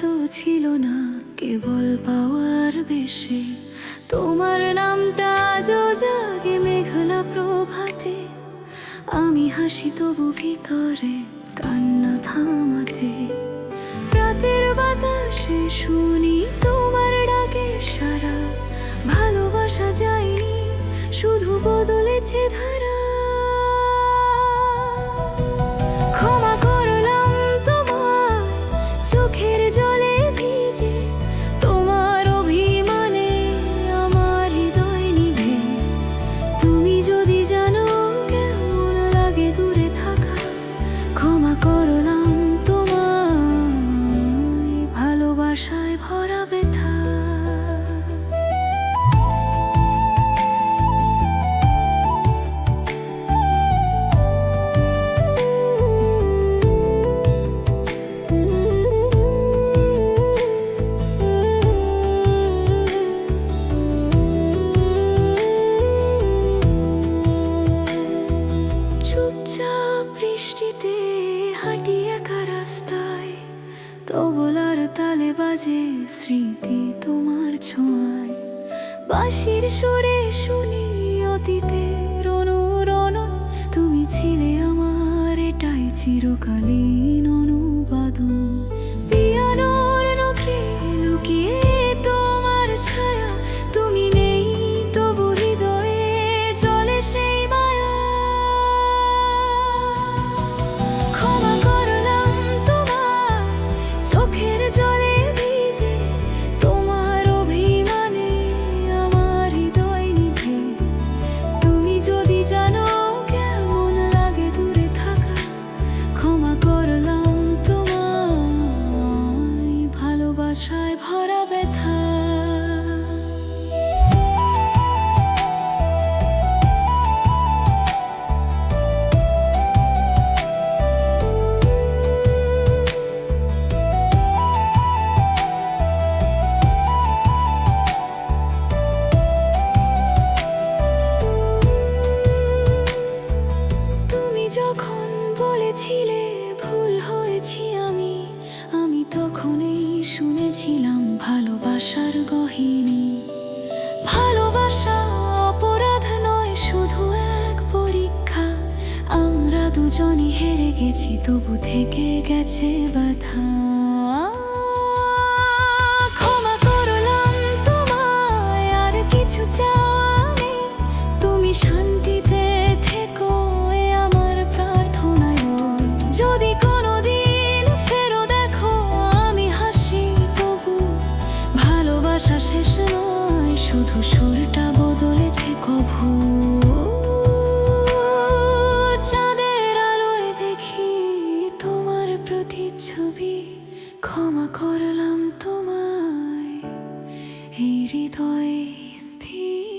তো ছিল না, কেবল পাওয়ার বেশে। তোমার নামটা আজও জাগে মেঘলা প্রভাতে। আমি হাসি তবু ভিতরে, কান্না থামাতে। রাতের বাতাসে শুনি তোমার ডাকে সারা। ভালোবাসা যায়নি, শুধু বদলেছে ধারা। বাজে স্মৃতি তোমার ছোঁয়ায়। বাঁশির সুরে শুনি অতীতের অনুরণন। তুমি ছিলে আমার এটাই চিরকালীন শুনেছিলাম ভালোবাসার গহিনী। ভালোবাসা অপরাধ নয়, শুধু এক পরীক্ষা। আমরা দুজনই হেরে গেছি, তবু থেকে গেছে ব্যথা ক্ষমা করলাম তোমায়, আর কিছু তুমি শান্তিতে থেকো আমার প্রার্থনায়। যদি শুধু সুরটা বদলেছে কভু। চাঁদের আলোয় দেখি তোমার প্রতিচ্ছবি। ক্ষমা করলাম তোমায়। এই হৃদয় স্থির।